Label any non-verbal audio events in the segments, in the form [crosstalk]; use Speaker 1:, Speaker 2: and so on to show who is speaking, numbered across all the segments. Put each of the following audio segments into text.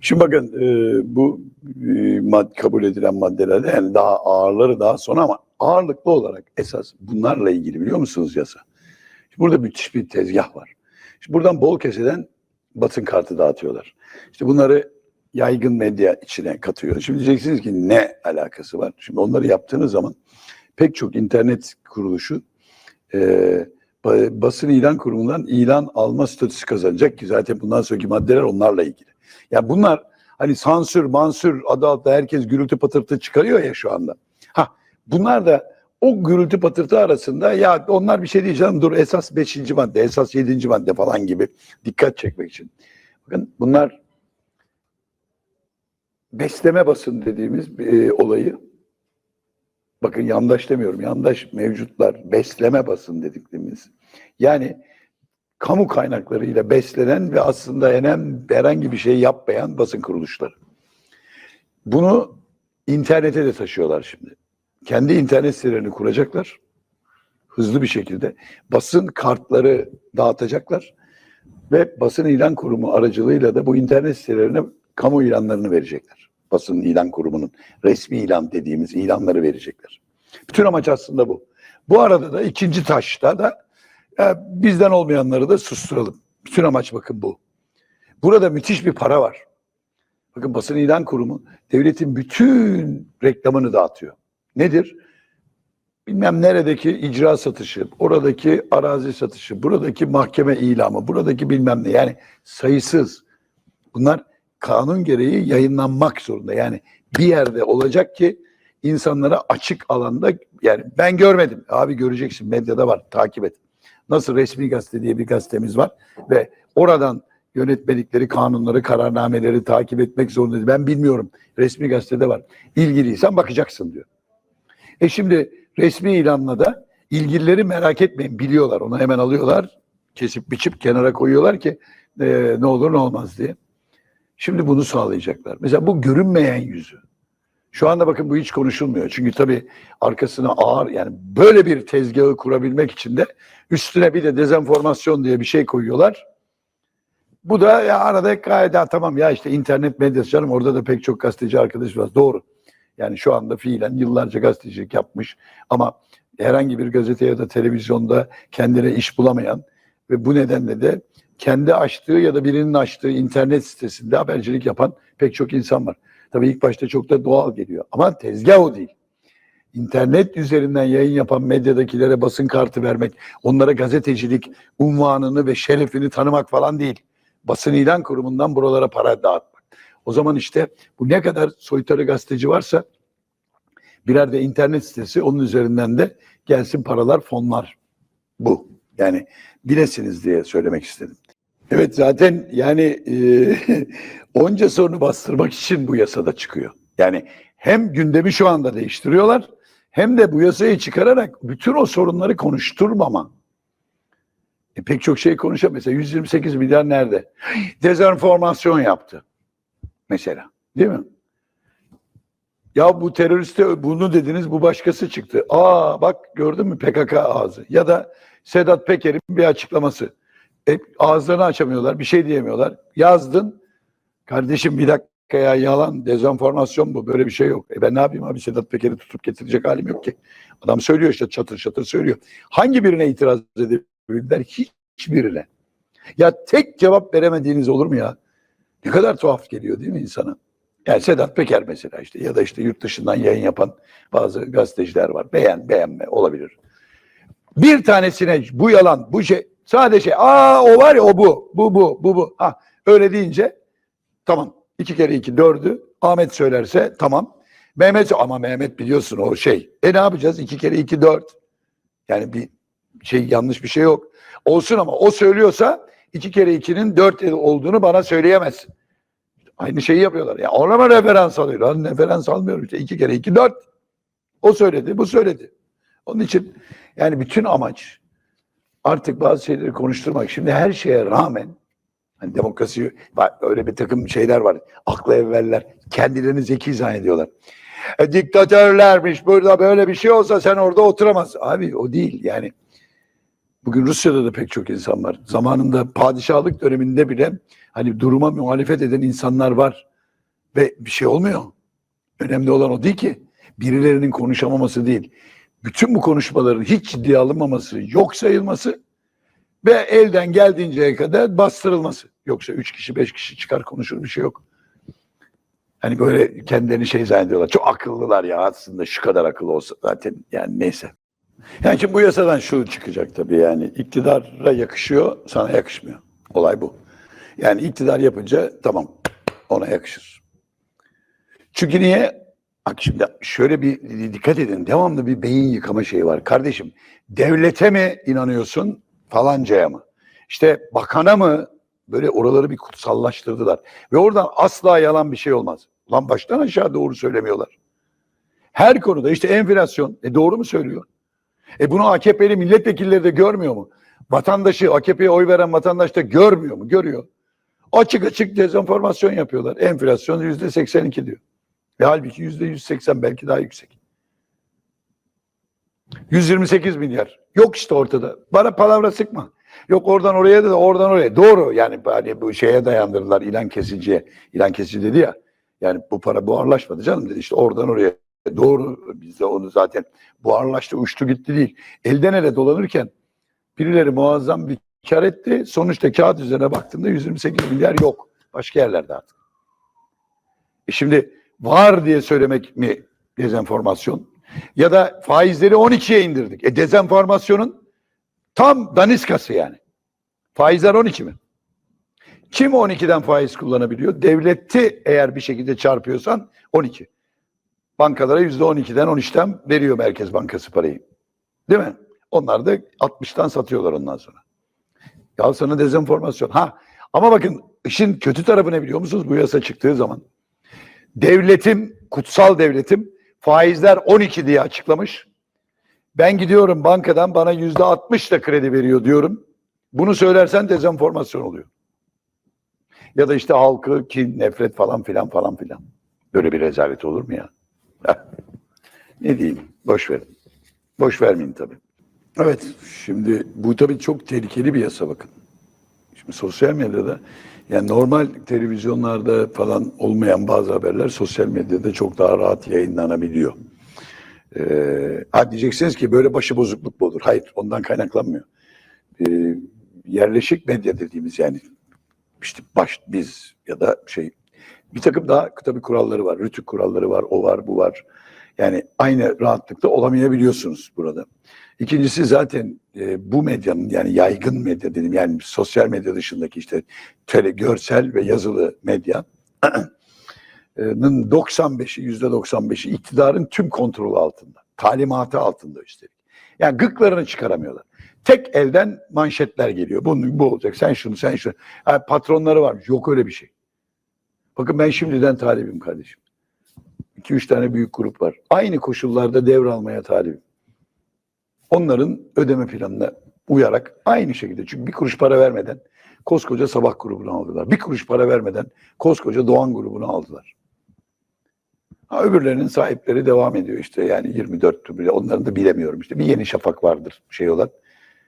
Speaker 1: Şimdi bakın e, bu e, mad kabul edilen maddelerde yani daha ağırları daha sonra ama ağırlıklı olarak esas bunlarla ilgili biliyor musunuz yasa? Şimdi burada müthiş bir tezgah var. Şimdi buradan bol keseden basın kartı dağıtıyorlar. İşte bunları yaygın medya içine katıyor. Şimdi diyeceksiniz ki ne alakası var? Şimdi onları yaptığınız zaman pek çok internet kuruluşu e, ba- basın ilan kurumundan ilan alma statüsü kazanacak ki zaten bundan sonraki maddeler onlarla ilgili. Ya bunlar hani sansür, mansür adı altında herkes gürültü patırtı çıkarıyor ya şu anda. Ha bunlar da o gürültü patırtı arasında ya onlar bir şey diyeceğim dur esas 5. madde, esas 7. madde falan gibi dikkat çekmek için. Bakın bunlar besleme basın dediğimiz e, olayı bakın yandaş demiyorum yandaş mevcutlar besleme basın dediklerimiz yani kamu kaynaklarıyla beslenen ve aslında enem herhangi bir şey yapmayan basın kuruluşları. Bunu internete de taşıyorlar şimdi. Kendi internet sitelerini kuracaklar. Hızlı bir şekilde basın kartları dağıtacaklar ve basın ilan kurumu aracılığıyla da bu internet sitelerine kamu ilanlarını verecekler. Basın ilan kurumunun resmi ilan dediğimiz ilanları verecekler. Bütün amaç aslında bu. Bu arada da ikinci taşta da e, bizden olmayanları da susturalım. Bütün amaç bakın bu. Burada müthiş bir para var. Bakın basın ilan kurumu devletin bütün reklamını dağıtıyor. Nedir? Bilmem neredeki icra satışı, oradaki arazi satışı, buradaki mahkeme ilamı, buradaki bilmem ne. Yani sayısız. Bunlar kanun gereği yayınlanmak zorunda. Yani bir yerde olacak ki insanlara açık alanda yani ben görmedim. Abi göreceksin medyada var takip et. Nasıl resmi gazete diye bir gazetemiz var ve oradan yönetmelikleri, kanunları, kararnameleri takip etmek zorundayız. Ben bilmiyorum. Resmi gazetede var. İlgiliysen bakacaksın diyor. E şimdi resmi ilanla da ilgilileri merak etmeyin biliyorlar. Onu hemen alıyorlar. Kesip biçip kenara koyuyorlar ki e, ne olur ne olmaz diye. Şimdi bunu sağlayacaklar. Mesela bu görünmeyen yüzü. Şu anda bakın bu hiç konuşulmuyor. Çünkü tabii arkasına ağır yani böyle bir tezgahı kurabilmek için de üstüne bir de dezenformasyon diye bir şey koyuyorlar. Bu da ya arada gayet tamam ya işte internet medyası canım orada da pek çok gazeteci arkadaş var. Doğru. Yani şu anda fiilen yıllarca gazetecilik yapmış ama herhangi bir gazete ya da televizyonda kendine iş bulamayan ve bu nedenle de kendi açtığı ya da birinin açtığı internet sitesinde habercilik yapan pek çok insan var. Tabii ilk başta çok da doğal geliyor ama tezgah o değil. İnternet üzerinden yayın yapan medyadakilere basın kartı vermek, onlara gazetecilik unvanını ve şerefini tanımak falan değil. Basın ilan kurumundan buralara para dağıtmak. O zaman işte bu ne kadar soytarı gazeteci varsa birer de internet sitesi onun üzerinden de gelsin paralar fonlar. Bu. Yani bilesiniz diye söylemek istedim. Evet zaten yani e, [laughs] onca sorunu bastırmak için bu yasada çıkıyor. Yani hem gündemi şu anda değiştiriyorlar hem de bu yasayı çıkararak bütün o sorunları konuşturmama. E, pek çok şey konuşuyor. Mesela 128 milyar nerede? [gasps] Dezenformasyon yaptı. Mesela. Değil mi? Ya bu teröriste bunu dediniz bu başkası çıktı. Aa bak gördün mü PKK ağzı. Ya da Sedat Peker'in bir açıklaması. E, ağızlarını açamıyorlar, bir şey diyemiyorlar. Yazdın. Kardeşim bir dakika ya yalan, dezenformasyon bu. Böyle bir şey yok. E ben ne yapayım abi Sedat Peker'i tutup getirecek halim yok ki. Adam söylüyor işte çatır çatır söylüyor. Hangi birine itiraz edebilirler? Hiçbirine. Ya tek cevap veremediğiniz olur mu ya? Ne kadar tuhaf geliyor değil mi insana? Yani Sedat Peker mesela işte ya da işte yurt dışından yayın yapan bazı gazeteciler var. Beğen, beğenme olabilir. Bir tanesine bu yalan, bu şey sadece aa o var ya o bu, bu bu, bu bu. Ha öyle deyince tamam. iki kere iki dördü. Ahmet söylerse tamam. Mehmet ama Mehmet biliyorsun o şey. E ne yapacağız? İki kere iki dört. Yani bir şey yanlış bir şey yok. Olsun ama o söylüyorsa iki kere ikinin dört olduğunu bana söyleyemezsin. Aynı şeyi yapıyorlar. Ya ona mı referans alıyor? Lan referans almıyorum işte. iki kere iki dört. O söyledi, bu söyledi. Onun için yani bütün amaç artık bazı şeyleri konuşturmak. Şimdi her şeye rağmen hani demokrasi öyle bir takım şeyler var. Aklı evveller kendilerini zeki zannediyorlar. E, diktatörlermiş burada böyle bir şey olsa sen orada oturamazsın. Abi o değil yani. Bugün Rusya'da da pek çok insan var. Zamanında padişahlık döneminde bile hani duruma muhalefet eden insanlar var. Ve bir şey olmuyor. Önemli olan o değil ki. Birilerinin konuşamaması değil. Bütün bu konuşmaların hiç ciddiye alınmaması, yok sayılması ve elden geldiğinceye kadar bastırılması. Yoksa üç kişi, beş kişi çıkar konuşur bir şey yok. Hani böyle kendilerini şey zannediyorlar. Çok akıllılar ya aslında şu kadar akıllı olsa zaten yani neyse. Yani şimdi bu yasadan şu çıkacak tabii yani iktidara yakışıyor, sana yakışmıyor. Olay bu. Yani iktidar yapınca tamam ona yakışır. Çünkü niye? Bak şimdi şöyle bir dikkat edin. Devamlı bir beyin yıkama şeyi var. Kardeşim devlete mi inanıyorsun falancaya mı? İşte bakana mı? Böyle oraları bir kutsallaştırdılar. Ve oradan asla yalan bir şey olmaz. Lan baştan aşağı doğru söylemiyorlar. Her konuda işte enflasyon. E doğru mu söylüyor? E bunu AKP'li milletvekilleri de görmüyor mu? Vatandaşı, AKP'ye oy veren vatandaş da görmüyor mu? Görüyor. Açık açık dezenformasyon yapıyorlar. Enflasyon yüzde 82 diyor. Ve halbuki yüzde 180 belki daha yüksek. 128 milyar. Yok işte ortada. Bana palavra sıkma. Yok oradan oraya da oradan oraya. Doğru yani hani bu şeye dayandırdılar ilan kesiciye. İlan kesici dedi ya. Yani bu para buharlaşmadı canım dedi. İşte oradan oraya. Doğru biz de onu zaten buharlaştı uçtu gitti değil. Elden ele dolanırken birileri muazzam bir kar etti. Sonuçta kağıt üzerine baktığında 128 milyar yok. Başka yerlerde artık. E şimdi var diye söylemek mi dezenformasyon? Ya da faizleri 12'ye indirdik. E dezenformasyonun tam daniskası yani. Faizler 12 mi? Kim 12'den faiz kullanabiliyor? Devleti eğer bir şekilde çarpıyorsan 12. Bankalara %12'den 13'ten veriyor Merkez Bankası parayı. Değil mi? Onlar da 60'tan satıyorlar ondan sonra. Ya sana dezenformasyon. Ha ama bakın işin kötü tarafı ne biliyor musunuz? Bu yasa çıktığı zaman. Devletim, kutsal devletim faizler 12 diye açıklamış. Ben gidiyorum bankadan bana yüzde 60 da kredi veriyor diyorum. Bunu söylersen dezenformasyon oluyor. Ya da işte halkı kin, nefret falan filan falan filan. Böyle bir rezalet olur mu ya? Ne diyeyim? Boş verin. Boş vermeyin tabii. Evet, şimdi bu tabii çok tehlikeli bir yasa bakın. Şimdi sosyal medyada yani normal televizyonlarda falan olmayan bazı haberler sosyal medyada çok daha rahat yayınlanabiliyor. Ee, ha diyeceksiniz ki böyle başı bozukluk mu olur? Hayır, ondan kaynaklanmıyor. Ee, yerleşik medya dediğimiz yani işte baş biz ya da şey bir takım daha tabii kuralları var. Rütük kuralları var, o var, bu var. Yani aynı rahatlıkta olamayabiliyorsunuz burada. İkincisi zaten e, bu medyanın yani yaygın medya dedim yani sosyal medya dışındaki işte tele, görsel ve yazılı medyanın [clears throat] 95'i yüzde 95'i iktidarın tüm kontrolü altında. Talimatı altında üstelik. Yani gıklarını çıkaramıyorlar. Tek elden manşetler geliyor. Bu, bu olacak. Sen şunu, sen şunu. Ha, patronları varmış. Yok öyle bir şey. Bakın ben şimdiden talibim kardeşim. 2-3 tane büyük grup var. Aynı koşullarda devralmaya talibim. Onların ödeme planına uyarak aynı şekilde çünkü bir kuruş para vermeden koskoca sabah grubunu aldılar. Bir kuruş para vermeden koskoca Doğan grubunu aldılar. Ha, öbürlerinin sahipleri devam ediyor işte yani 24 türlü onların da bilemiyorum işte bir yeni şafak vardır şey olan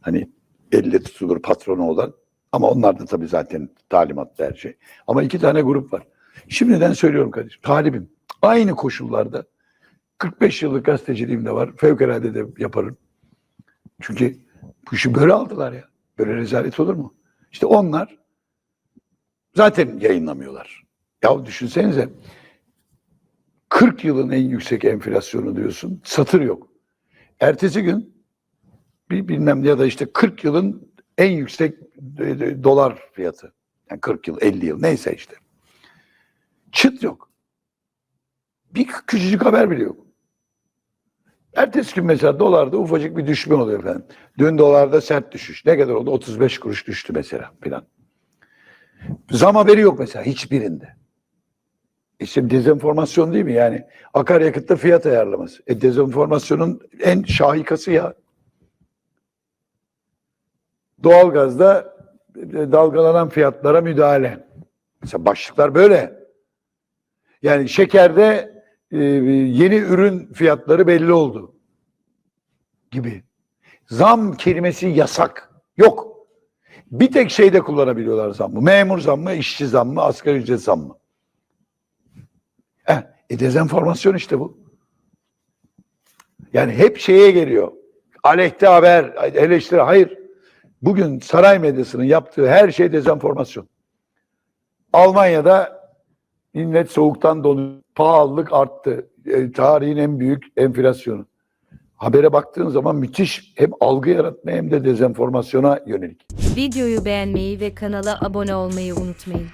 Speaker 1: hani elle tutulur patronu olan ama onlar da tabii zaten talimatlı her şey. Ama iki tane grup var. Şimdiden söylüyorum kardeşim talibim aynı koşullarda 45 yıllık gazeteciliğim de var fevkalade de yaparım. Çünkü bu işi böyle aldılar ya. Böyle rezalet olur mu? İşte onlar zaten yayınlamıyorlar. Ya düşünsenize 40 yılın en yüksek enflasyonu diyorsun. Satır yok. Ertesi gün bir bilmem ya da işte 40 yılın en yüksek dolar fiyatı. Yani 40 yıl, 50 yıl neyse işte. Çıt yok. Bir küçücük haber bile yok. Ertesi gün mesela dolarda ufacık bir düşme oluyor efendim. Dün dolarda sert düşüş. Ne kadar oldu? 35 kuruş düştü mesela filan. Zam haberi yok mesela hiçbirinde. İşte dezenformasyon değil mi? Yani akaryakıtta fiyat ayarlaması. E dezenformasyonun en şahikası ya. Doğalgazda dalgalanan fiyatlara müdahale. Mesela başlıklar böyle. Yani şekerde e, yeni ürün fiyatları belli oldu gibi. Zam kelimesi yasak. Yok. Bir tek şeyde kullanabiliyorlar zammı. Memur zammı, işçi zammı, asgari ücret zammı. Heh, e dezenformasyon işte bu. Yani hep şeye geliyor. Aleyhte haber, eleştiri. Hayır. Bugün saray medyasının yaptığı her şey dezenformasyon. Almanya'da millet soğuktan donuyor. Pahalılık arttı. E, tarihin en büyük enflasyonu. Habere baktığın zaman müthiş hem algı yaratma hem de dezenformasyona yönelik.
Speaker 2: Videoyu beğenmeyi ve kanala abone olmayı unutmayın.